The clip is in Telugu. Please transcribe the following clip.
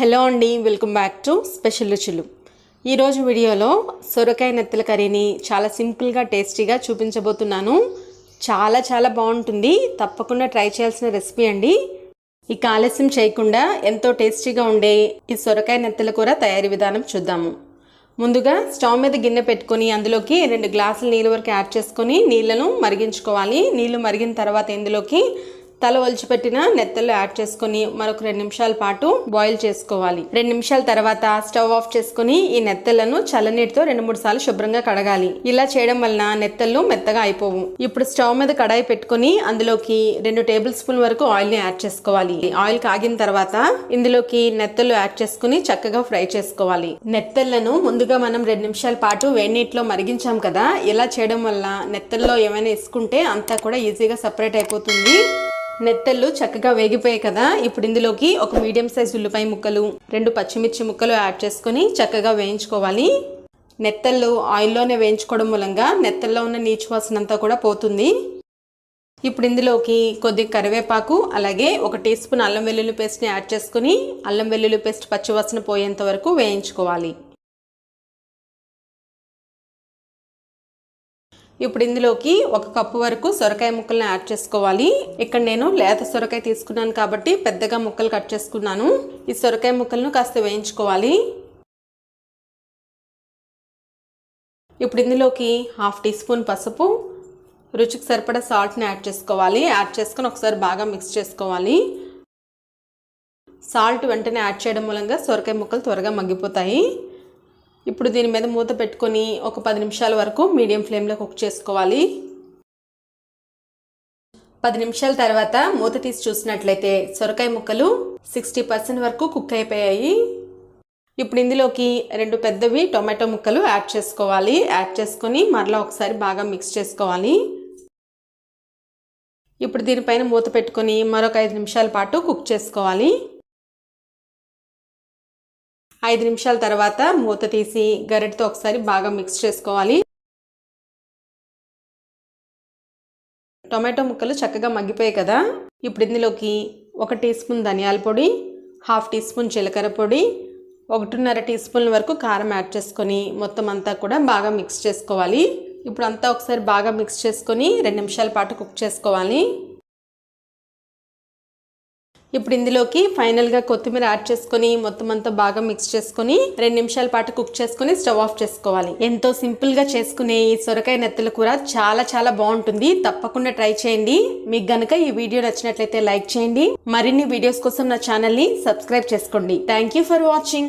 హలో అండి వెల్కమ్ బ్యాక్ టు స్పెషల్ రుచులు. ఈరోజు వీడియోలో సొరకాయ నెత్తల కర్రీని చాలా సింపుల్గా టేస్టీగా చూపించబోతున్నాను. చాలా చాలా బాగుంటుంది. తప్పకుండా ట్రై చేయాల్సిన రెసిపీ అండి. ఇక ఆలస్యం చేయకుండా ఎంతో టేస్టీగా ఉండే ఈ సొరకాయ నెత్తల కూర తయారీ విధానం చూద్దాము. ముందుగా స్టవ్ మీద గిన్నె పెట్టుకొని అందులోకి రెండు గ్లాసులు నీళ్ళ వరకు యాడ్ చేసుకొని నీళ్ళను మరిగించుకోవాలి. నీళ్ళు మరిగిన తర్వాత ఇందులోకి తల ఒలిచిపెట్టిన నెత్తలు యాడ్ చేసుకొని మరొక రెండు నిమిషాల పాటు బాయిల్ చేసుకోవాలి. రెండు నిమిషాల తర్వాత స్టవ్ ఆఫ్ చేసుకుని ఈ నెత్తలను చల్లనీటితో రెండు మూడు సార్లు శుభ్రంగా కడగాలి. ఇలా చేయడం వలన నెత్తళ్ళు మెత్తగా అయిపోవు. ఇప్పుడు స్టవ్ మీద కడాయి పెట్టుకొని అందులోకి రెండు టేబుల్ స్పూన్ వరకు ఆయిల్ని యాడ్ చేసుకోవాలి. ఆయిల్ కాగిన తర్వాత ఇందులోకి నెత్తలు యాడ్ చేసుకుని చక్కగా ఫ్రై చేసుకోవాలి. నెత్తళ్ళను ముందుగా మనం రెండు నిమిషాల పాటు వేడి నీటిలో మరిగించాం కదా ఇలా చేయడం వల్ల నెత్తల్లో ఏమైనా ఇసుకుంటే అంతా కూడా ఈజీగా సపరేట్ అయిపోతుంది. నెత్తళ్ళు చక్కగా వేగిపోయాయి కదా. ఇప్పుడు ఇందులోకి ఒక మీడియం సైజ్ ఉల్లిపాయ ముక్కలు రెండు పచ్చిమిర్చి ముక్కలు యాడ్ చేసుకొని చక్కగా వేయించుకోవాలి. నెత్తళ్ళు ఆయిల్లోనే వేయించుకోవడం మూలంగా నెత్తల్లో ఉన్న నీచు వాసన అంతా కూడా పోతుంది. ఇప్పుడు ఇందులోకి కొద్ది కరివేపాకు అలాగే ఒక టీ స్పూన్ అల్లం వెల్లుల్లి పేస్ట్ని యాడ్ చేసుకుని అల్లం వెల్లుల్లి పేస్ట్ పచ్చివాసన పోయేంత వరకు వేయించుకోవాలి. ఇప్పుడు ఇందులోకి ఒక కప్పు వరకు సొరకాయ ముక్కల్ని యాడ్ చేసుకోవాలి. ఇక్కడ నేను లేత సొరకాయ తీసుకున్నాను కాబట్టి పెద్దగా ముక్కలు కట్ చేసుకున్నాను. ఈ సొరకాయ ముక్కలను కాస్త వేయించుకోవాలి. ఇప్పుడు ఇందులోకి హాఫ్ టీ స్పూన్ పసుపు రుచికి సరిపడా సాల్ట్ని యాడ్ చేసుకోవాలి. యాడ్ చేసుకొని ఒకసారి బాగా మిక్స్ చేసుకోవాలి. సాల్ట్ వెంటనే యాడ్ చేయడం మూలంగా సొరకాయ ముక్కలు త్వరగా మగ్గిపోతాయి. ఇప్పుడు దీని మీద మూత పెట్టుకొని ఒక పది నిమిషాల వరకు మీడియం ఫ్లేమ్లో కుక్ చేసుకోవాలి. పది నిమిషాల తర్వాత మూత తీసి చూసినట్లయితే సొరకాయ ముక్కలు సిక్స్టీ పర్సెంట్ వరకు కుక్ అయిపోయాయి. ఇప్పుడు ఇందులోకి రెండు పెద్దవి టొమాటో ముక్కలు యాడ్ చేసుకోవాలి. యాడ్ చేసుకొని మరలా ఒకసారి బాగా మిక్స్ చేసుకోవాలి. ఇప్పుడు దీనిపైన మూత పెట్టుకొని మరొక ఐదు నిమిషాల పాటు కుక్ చేసుకోవాలి. ఐదు నిమిషాల తర్వాత మూత తీసి గరిటతో ఒకసారి బాగా మిక్స్ చేసుకోవాలి. టొమాటో ముక్కలు చక్కగా మగ్గిపోయాయి కదా. ఇప్పుడు ఇందులోకి ఒక టీ స్పూన్ ధనియాల పొడి హాఫ్ టీ స్పూన్ జీలకర్ర పొడి ఒకటిన్నర టీ స్పూన్ల వరకు కారం యాడ్ చేసుకొని మొత్తం అంతా కూడా బాగా మిక్స్ చేసుకోవాలి. ఇప్పుడు అంతా ఒకసారి బాగా మిక్స్ చేసుకొని రెండు నిమిషాల పాటు కుక్ చేసుకోవాలి. ఇప్పుడు ఇందులోకి ఫైనల్గా కొత్తిమీర యాడ్ చేసుకొని మొత్తం అంతా బాగా మిక్స్ చేసుకొని రెండు నిమిషాల పాటు కుక్ చేసుకొని స్టవ్ ఆఫ్ చేసుకోవాలి. ఎంతో సింపుల్గా చేసుకునే ఈ సొరకాయ నెత్తల కూర చాలా చాలా బాగుంటుంది. తప్పకుండా ట్రై చేయండి. మీకు గనక ఈ వీడియో నచ్చినట్లయితే లైక్ చేయండి. మరిన్ని వీడియోస్ కోసం నా ఛానల్ని సబ్స్క్రైబ్ చేసుకోండి. Thank you for watching